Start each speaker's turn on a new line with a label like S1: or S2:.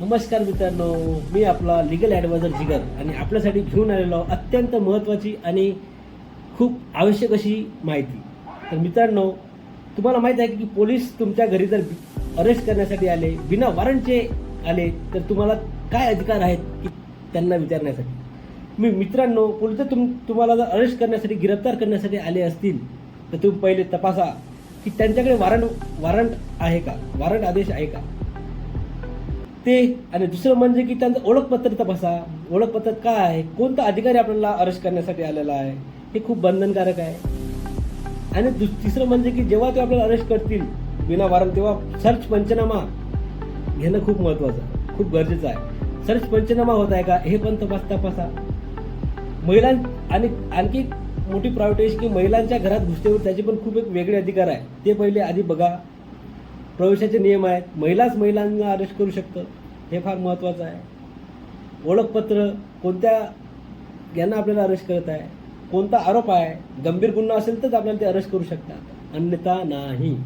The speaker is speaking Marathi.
S1: नमस्कार मित्रांनो मी आपला लिगल ॲडवायझर जिगर आणि आपल्यासाठी घेऊन आलेलो अत्यंत महत्त्वाची आणि खूप आवश्यक अशी माहिती. तर मित्रांनो तुम्हाला माहीत आहे की पोलीस तुमच्या घरी जर अरेस्ट करण्यासाठी आले बिना वॉरंटचे आले तर तुम्हाला काय अधिकार आहेत की त्यांना विचारण्यासाठी? मी मित्रांनो पोलीस जर तुम तुम्हाला जर अरेस्ट करण्यासाठी गिरफ्तार करण्यासाठी आले असतील तर तुम्ही पहिले तपासा की त्यांच्याकडे वॉरंट वॉरंट आहे का? वॉरंट आदेश आहे का? ते आणि दुसरं म्हणजे की त्यांचं ओळखपत्र तपासा ओळखपत्र काय? आहे कोणता अधिकारी आपल्याला अरेस्ट करण्यासाठी आलेला आहे? हे खूप बंधनकारक आहे. आणि दुस तिसरं म्हणजे की जेव्हा ते आपल्याला अरेस्ट करतील बिना वारंट तेव्हा सर्च पंचनामा घेणं खूप महत्त्वाचं आहे. खूप गरजेचं आहे. सर्च पंचनामा होत आहे का? हे पण तपास तपासा. महिलां आणि आणखी मोठी प्रायव्हेटाईज की महिलांच्या घरात घुसतेवर त्याचे पण खूप एक वेगळे अधिकार आहे. ते पहिले आधी बघा. प्रवेशाचे नियम आहेत. महिलाच महिलांना अरेस्ट करू शकतं. हे फार महत्त्वाचं आहे. ओळखपत्र कोणत्या यांना आपल्याला अरेस्ट करत आहे? कोणता आरोप आहे? गंभीर गुन्हा असेल तरच आपल्याला ते अरेस्ट करू शकतात. अन्यथा नाही.